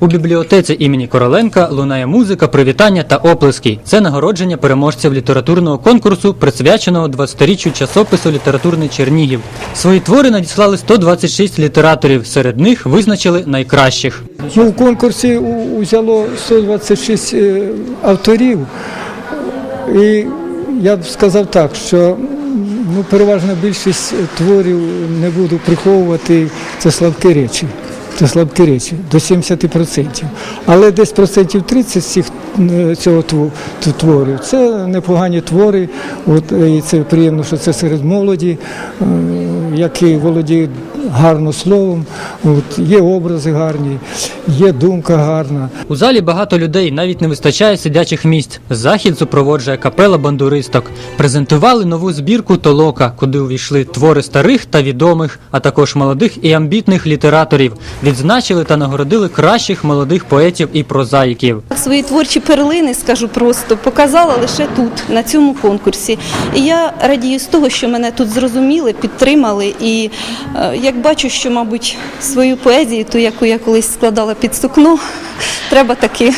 У бібліотеці імені Короленка лунає музика, привітання та оплески. Це нагородження переможців літературного конкурсу, присвяченого 20-річчю часопису Літературний Чернігів. Свої твори надіслали 126 літераторів. Серед них визначили найкращих. Ну, в конкурсі у- взяло 126 е, авторів. І я б сказав так, що ну, переважна більшість творів не буду приховувати, це слабкі речі. Це слабкі речі до 70%. Але десь процентів 30 з цих цього тво- творів. Це непогані твори. От, е, і це приємно, що це серед молоді, е, які володіють гарно словом. От, є образи гарні, є думка гарна. У залі багато людей, навіть не вистачає сидячих місць. Захід супроводжує капела бандуристок. Презентували нову збірку Толока, куди увійшли твори старих та відомих, а також молодих і амбітних літераторів. Відзначили та нагородили кращих молодих поетів і прозаїків. Свої творчі перлини, скажу просто, показала лише тут, на цьому конкурсі. І я радію з того, що мене тут зрозуміли, підтримали. І е, як бачу, що, мабуть, свою поезію, ту, яку я колись складала під сукно, треба таки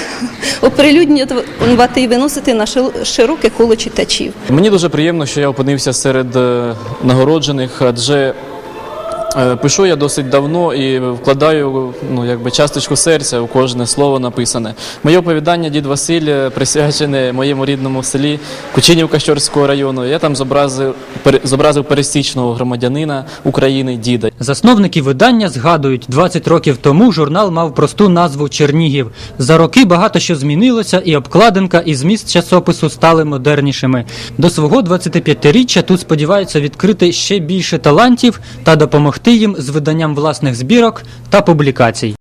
оприлюднювати і виносити на широке коло читачів. Мені дуже приємно, що я опинився серед е, нагороджених, адже пишу я досить давно і вкладаю ну, якби часточку серця у кожне слово написане. Моє оповідання Дід Василь е, присвячене моєму рідному селі Кучинівка Щорського району. Я там зобразив, зобразив пересічного громадянина України діда. Засновники видання згадують, 20 років тому журнал мав просту назву Чернігів. За роки багато що змінилося, і обкладинка, і зміст часопису стали модернішими. До свого 25-річчя тут сподіваються відкрити ще більше талантів та допомогти їм з виданням власних збірок та публікацій.